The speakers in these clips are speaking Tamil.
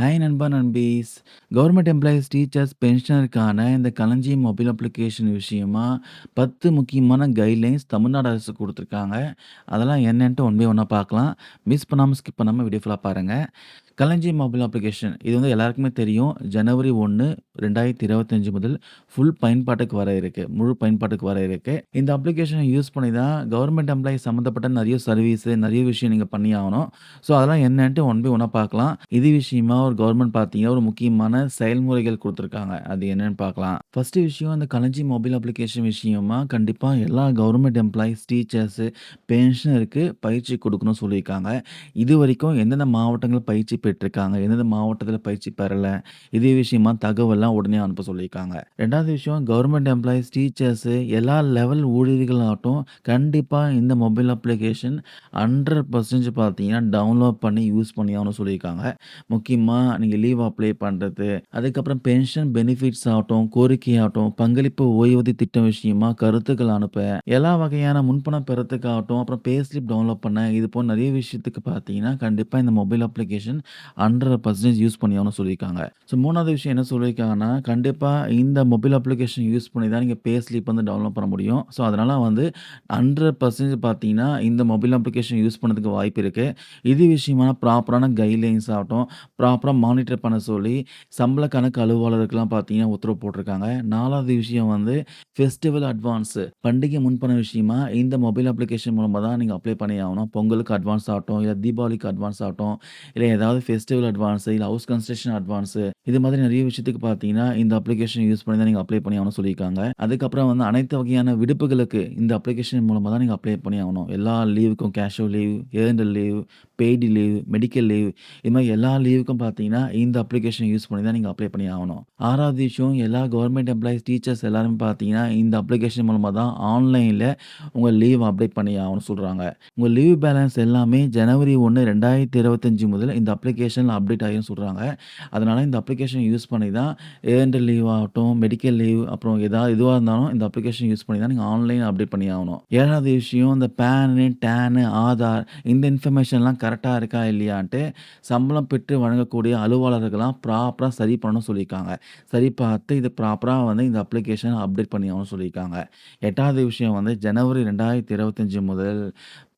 ஹாய் நண்பா நண்பீஸ். கவர்மெண்ட் எம்ப்ளாயீஸ் டீச்சர்ஸ் பென்ஷனருக்கான இந்த களஞ்சியம் மொபைல் அப்ளிகேஷன் விஷயமா பத்து முக்கியமான கைட்லைன்ஸ் தமிழ்நாடு அரசு கொடுத்துருக்காங்க. அதெல்லாம் என்னன்ட்டு ஒன் பை ஒன்றா பார்க்கலாம். மிஸ் பண்ணாமல் ஸ்கிப் பண்ணாமல் வீடியோ ஃபுல்லாக பாருங்கள் களஞ்சியம் மொபைல் அப்ளிகேஷன். இது வந்து எல்லாருக்குமே தெரியும். ஜனவரி ஒன்று ரெண்டாயிரத்தி இருபத்தஞ்சு முதல் ஃபுல் பயன்பாட்டுக்கு வர இருக்கு. முழு பயன்பாட்டுக்கு வர இருக்கு. இந்த அப்ளிகேஷனை யூஸ் பண்ணி தான் கவர்மெண்ட் எம்ப்ளாயி சம்மந்தப்பட்ட நிறைய சர்வீஸ் நிறைய விஷயம் நீங்கள் பண்ணி ஆகணும். ஸோ அதெல்லாம் என்னன்ட்டு ஒன் பை ஒன்றா பார்க்கலாம். இது விஷயமா ஒரு கவர்மெண்ட் பார்த்தீங்கன்னா ஒரு முக்கியமான செயல்முறைகள் கொடுத்துருக்காங்க. அது என்னன்னு பார்க்கலாம். ஃபர்ஸ்ட் விஷயம் அந்த களஞ்சி மொபைல் அப்ளிகேஷன் விஷயமா கண்டிப்பாக எல்லா கவர்மெண்ட் எம்ப்ளாயிஸ் டீச்சர்ஸு பென்ஷனருக்கு பயிற்சி கொடுக்கணும்னு சொல்லியிருக்காங்க. இது வரைக்கும் எந்தெந்த மாவட்டங்கள் பயிற்சி பெற்றிருக்காங்க எந்தெந்த மாவட்டத்தில் பயிற்சி பெறலை இதே விஷயமா தகவல்லாம் உடனே அனுப்ப சொல்லியிருக்காங்க. ரெண்டாவது விஷயம் கவர்மெண்ட் எம்ப்ளாயிஸ் டீச்சர்ஸு எல்லா லெவல் ஊழியர்களாகட்டும் கண்டிப்பாக இந்த மொபைல் அப்ளிகேஷன் ஹண்ட்ரட் பர்சன்டேஜ் பார்த்தீங்கன்னா டவுன்லோட் பண்ணி யூஸ் பண்ணி ஆகணும் சொல்லியிருக்காங்க. முக்கியமாக நீங்கள் லீவ் அப்ளை பண்ணுறது அதுக்கப்புறம் பென்ஷன் பெனிஃபிட்ஸ் ஆகட்டும் கோரிக்கையாகட்டும் பங்களிப்பு ஓய்வூதிய திட்டம் விஷயமா கருத்துக்கள் அனுப்ப எல்லா வகையான முன்பணம் பெறத்துக்காகட்டும் அப்புறம் பே ஸ்லிப் டவுன்லோட் பண்ண இது போல் நிறைய விஷயத்துக்கு பார்த்தீங்கன்னா கண்டிப்பாக இந்த mobile application hundred percentage use பண்ணி ஆகணும் சொல்லியிருக்காங்க. ஸோ மூணாவது விஷயம் என்ன சொல்லியிருக்காங்கன்னா கண்டிப்பாக இந்த மொபைல் அப்ளிகேஷன் யூஸ் பண்ணி தான் நீங்கள் பே ஸ்லிப் வந்து டவுன்லோட் பண்ண முடியும். ஸோ அதனால் வந்து ஹண்ட்ரட் பர்சன்டேஜ் பார்த்தீங்கன்னா இந்த மொபைல் அப்ளிகேஷன் யூஸ் பண்ணதுக்கு வாய்ப்பு இருக்குது இது விஷயமான ப்ராப்பரான கைட்லைன்ஸ் ஆகட்டும் ப்ராப்பராக மானிட்டர் பண்ண சொல்லி சம்பள கணக்கு அலுவலருக்குலாம் பார்த்தீங்கன்னா உத்தரவு போட்டிருக்காங்க. நாலாவது விஷயம் வந்து ஃபெஸ்டிவல் அட்வான்ஸு பண்டிகை முன்பண விஷயமா இந்த மொபைல் அப்ளிகேஷன் மூலமாக தான் நீங்கள் அப்ளை பண்ணி ஆகணும் பொங்கலுக்கு அட்வான்ஸ் ஆகட்டும் இல்லை தீபாவளிக்கு அட்வான்ஸ் ஆகட்டும் இல்லை ஏதாவது ஃபெஸ்டிவல் அட்வான்ஸு இல்லை ஹவுஸ் கன்ஸ்ட்ரக்ஷன் அட்வான்ஸு இது மாதிரி நிறைய விஷயத்துக்கு பார்த்தீங்கன்னா இந்த அப்ளிகேஷன் யூஸ் பண்ணி தான் நீங்கள் அப்ளை பண்ணி ஆகணும் சொல்லியிருக்காங்க. அதுக்கப்புறம் வந்து அனைத்து வகையான விடுப்புகளுக்கு இந்த அப்ளிகேஷன் மூலமாக தான் நீங்கள் அப்ளை பண்ணி ஆகணும். எல்லா லீவுக்கும் casual leave earned leave paid leave medical leave இது மாதிரி எல்லா லீவுக்கும் பார்த்தீங்கன்னா இந்த அப்ளிகேஷன் யூஸ் பண்ணி தான் நீங்கள் அப்ளை பண்ணி ஆகணும். ஆறாவது விஷயம் எல்லா கவர்மெண்ட் எம்ப்ளாயிஸ் டீச்சர்ஸ் எல்லாருமே பார்த்தீங்கன்னா இந்த அப்ளிகேஷன் மூலமாக தான் ஆன்லைனில் உங்கள் லீவ் அப்டேட் பண்ணி ஆகணும் சொல்கிறாங்க உங்கள் லீவ் பேலன்ஸ் எல்லாமே ஜனவரி ஒன்று ரெண்டாயிரத்தி இருபத்தஞ்சு முதல் இந்த அப்ளை அப்ளிகேஷனில் அப்டேட் ஆகியும் சொல்கிறாங்க அதனால் இந்த அப்ளிகேஷன் யூஸ் பண்ணி தான் ஏர்ன்டு லீவ் ஆகட்டும் மெடிக்கல் லீவ் அப்புறம் எதாவது இதுவாக இருந்தாலும் இந்த அப்ளிகேஷன் யூஸ் பண்ணி தான் நீங்கள் ஆன்லைன் அப்டேட் பண்ணி ஆகணும். ஏழாவது விஷயம் இந்த பேனு டேனு ஆதார் இந்த இன்ஃபர்மேஷன்லாம் கரெக்டாக இருக்கா இல்லையான்ட்டு சம்பளம் பெற்று வழங்கக்கூடிய அலுவலர்கள்லாம் ப்ராப்பராக சரி பண்ணணும்னு சொல்லியிருக்காங்க. சரி பார்த்து இது ப்ராப்பராக வந்து இந்த அப்ளிகேஷன் அப்டேட் பண்ணி ஆகணும்னு சொல்லியிருக்காங்க. எட்டாவது விஷயம் வந்து ஜனவரி ரெண்டாயிரத்தி இருபத்தஞ்சி முதல்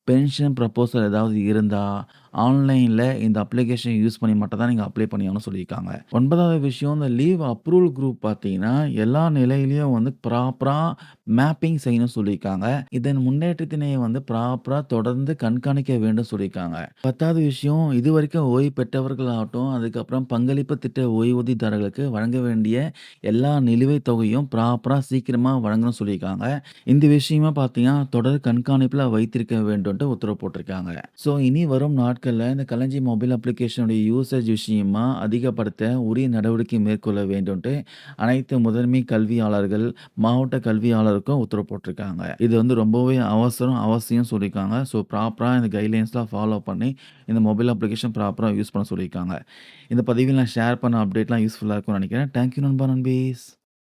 பென்ஷன் ப்ரப்போசல் ஏதாவது இருந்தால் ஆன்லைனில் இந்த அப்ளிகேஷன் யூஸ் பண்ணி மட்டும் தான் நீங்கள் அப்ளை பண்ணி சொல்லியிருக்காங்க. ஒன்பதாவது விஷயம் இந்த லீவ் அப்ரூவல் குரூப் பார்த்தீங்கன்னா எல்லா நிலையிலையும் வந்து ப்ராப்பராக மேப்பிங் செய்யணும்னு சொல்லியிருக்காங்க. இதன் முன்னேற்றத்தினை வந்து ப்ராப்பராக தொடர்ந்து கண்காணிக்க வேண்டும் சொல்லியிருக்காங்க. பத்தாவது விஷயம் இது வரைக்கும் ஓய்வு பெற்றவர்களாகட்டும் அதுக்கப்புறம் பங்களிப்பு திட்ட ஓய்வூதியதாரர்களுக்கு வழங்க வேண்டிய எல்லா நிலுவைத் தொகையும் ப்ராப்பராக சீக்கிரமாக வழங்கணும்னு சொல்லியிருக்காங்க. இந்த விஷயமா பார்த்தீங்கன்னா தொடர் கண்காணிப்பில் வைத்திருக்க வேண்டும்ட்டு உத்தரவு போட்டிருக்காங்க. ஸோ இனி வரும் நாட்களில் இந்த களஞ்சி மொபைல் அப்ளிகேஷனுடைய யூசேஜ் விஷயமா அதிகப்படுத்த உரிய நடவடிக்கை மேற்கொள்ள வேண்டும்ட்டு அனைத்து முதன்மை கல்வியாளர்கள் மாவட்ட கல்வியாளருக்கும் உத்தரவு போட்டிருக்காங்க. இது வந்து ரொம்பவே அவசரம் அவசியம் சொல்லியிருக்காங்க. ஸோ ப்ராப்பராக இந்த கைட்லைன்ஸ்லாம் ஃபாலோ பண்ணி இந்த மொபைல் அப்ளிகேஷன் ப்ராப்பராக யூஸ் பண்ண சொல்லியிருக்காங்க. இந்த பதிவில் நான் ஷேர் பண்ண அப்டேட்லாம் யூஸ்ஃபுல்லாக இருக்கும்னு நினைக்கிறேன். தேங்க்யூ நண்பா நண்பீஸ்.